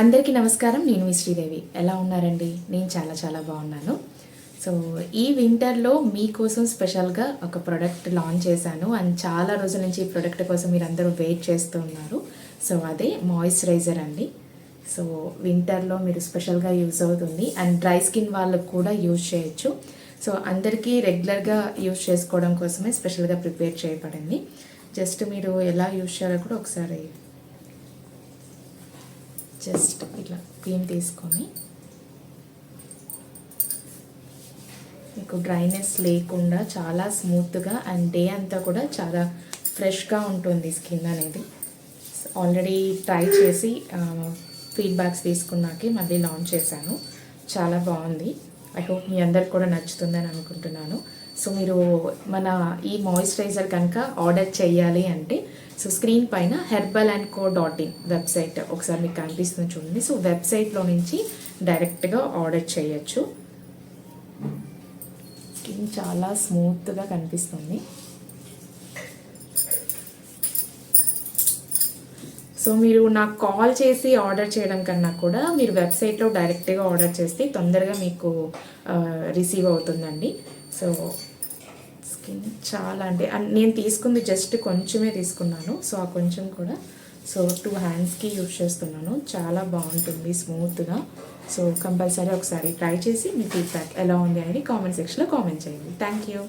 అందరికీ నమస్కారం. నేను మీ శ్రీదేవి. ఎలా ఉన్నారండి? నేను చాలా చాలా బాగున్నాను. సో ఈ వింటర్లో మీకోసం స్పెషల్గా ఒక ప్రోడక్ట్ లాంచ్ చేశాను. అండ్ చాలా రోజుల నుంచి ఈ ప్రోడక్ట్ కోసం మీరు అందరూ వెయిట్ చేస్తూ ఉన్నారు. సో అదే మాయిశ్చరైజర్ అండి. సో వింటర్లో మీరు స్పెషల్గా యూజ్ అవుతుంది. అండ్ డ్రై స్కిన్ వాళ్ళకు కూడా యూజ్ చేయొచ్చు. సో అందరికీ రెగ్యులర్గా యూజ్ చేసుకోవడం కోసమే స్పెషల్గా ప్రిపేర్ చేయబడింది. జస్ట్ మీరు ఎలా యూజ్ చేయాలో కూడా ఒకసారి జస్ట్ ఇట్లా క్రీమ్ తీసుకొని మీకు డ్రైనెస్ లేకుండా చాలా స్మూత్గా అండ్ డే అంతా కూడా చాలా ఫ్రెష్గా ఉంటుంది స్కిన్ అనేది. ఆల్రెడీ ట్రై చేసి ఫీడ్బ్యాక్స్ తీసుకున్నాకే మళ్ళీ లాంచ్ చేశాను. చాలా బాగుంది. ఐ హోప్ మీ అందరికి కూడా నచ్చుతుందని అనుకుంటున్నాను. సో మీరు మన ఈ మాయిశ్చరైజర్ కనుక ఆర్డర్ చేయాలి అంటే సో స్క్రీన్ పైన herbal and co dot in website ఒకసారి మీకు కనిపిస్తుంది చూడండి. సో వెబ్సైట్లో నుంచి డైరెక్ట్గా ఆర్డర్ చేయొచ్చు. స్కిన్ చాలా స్మూత్గా కనిపిస్తుంది. సో మీరు నాకు కాల్ చేసి ఆర్డర్ చేయడం కన్నా కూడా మీరు వెబ్సైట్లో డైరెక్ట్గా ఆర్డర్ చేస్తే తొందరగా మీకు రిసీవ్ అవుతుందండి. సో స్కిన్ చాలా అంటే అండ్ నేను తీసుకుంది జస్ట్ కొంచెమే తీసుకున్నాను. సో ఆ కొంచెం కూడా సో టూ హ్యాండ్స్కి యూజ్ చేస్తున్నాను. చాలా బాగుంటుంది స్మూత్గా సో కంపల్సరీ ఒకసారి ట్రై చేసి మీ ఫీడ్బ్యాక్ ఎలా ఉంది అనేది కామెంట్ సెక్షన్లో కామెంట్ చేయండి. Thank you